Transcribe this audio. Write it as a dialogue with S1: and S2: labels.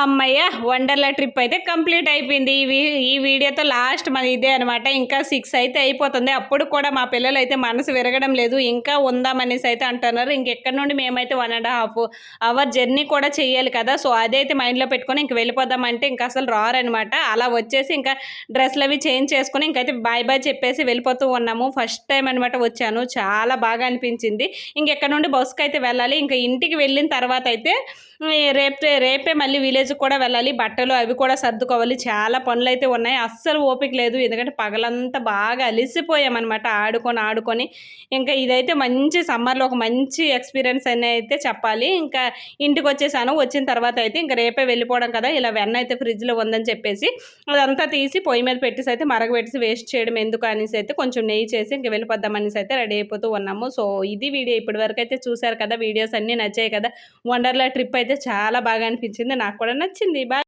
S1: అమ్మయ్య వండర్లా ట్రిప్ అయితే కంప్లీట్ అయిపోయింది. ఈ ఈ వీడియోతో లాస్ట్ మన ఇదే అనమాట ఇంకా సిక్స్ అయితే అయిపోతుంది. అప్పుడు కూడా మా పిల్లలు అయితే మనసు విరగడం లేదు. ఇంకా ఉందామనేసి అయితే అంటున్నారు. ఇంకెక్కడి నుండి మేమైతే one and half hour journey కూడా చేయాలి కదా. సో అదైతే మైండ్లో పెట్టుకొని ఇంక వెళ్ళిపోదామంటే ఇంకా అసలు రారనమాట అలా వచ్చేసి ఇంకా డ్రెస్లు అవి చేంజ్ చేసుకొని ఇంకైతే బాయ్ బాయ్ చెప్పేసి వెళ్ళిపోతూ ఉన్నాము. ఫస్ట్ టైం అనమాట వచ్చాను. చాలా బాగా అనిపించింది. ఇంకెక్కడ నుండి బస్సుకి అయితే వెళ్ళాలి. ఇంకా ఇంటికి వెళ్ళిన తర్వాత అయితే రేపే రేపే మళ్ళీ విలేజ్కి కూడా వెళ్ళాలి బట్టలు అవి కూడా సర్దుకోవాలి. చాలా పనులు అయితే ఉన్నాయి. అస్సలు ఓపిక లేదు. ఎందుకంటే పగలంతా బాగా అలిసిపోయామన్నమాట ఆడుకొని ఆడుకొని. ఇంకా ఇదైతే మంచి సమ్మర్లో ఒక మంచి ఎక్స్పీరియన్స్ అని అయితే చెప్పాలి. ఇంకా ఇంటికి వచ్చేసాను. వచ్చిన తర్వాత అయితే ఇంకా రేపే వెళ్ళిపోవడం కదా. ఇలా వెన్న అయితే ఫ్రిడ్జ్లో ఉందని చెప్పేసి అదంతా తీసి పొయ్యి మీద పెట్టేసి అయితే మరగబెట్టేసి వేస్ట్ చేయడం ఎందుకు అనేసి అయితే కొంచెం నెయ్యి చేసి ఇంక వెళ్ళిపోద్దాం అనేసి అయితే రెడీ అయిపోతూ ఉన్నాము. సో ఇది వీడియో ఇప్పటి వరకు అయితే చూసారు కదా. వీడియోస్ అన్నీ నచ్చాయి కదా. వండర్లా ట్రిప్ అయితే చాలా బాగా అనిపించింది. నాకు కూడా కూడా నచ్చింది. బాయ్.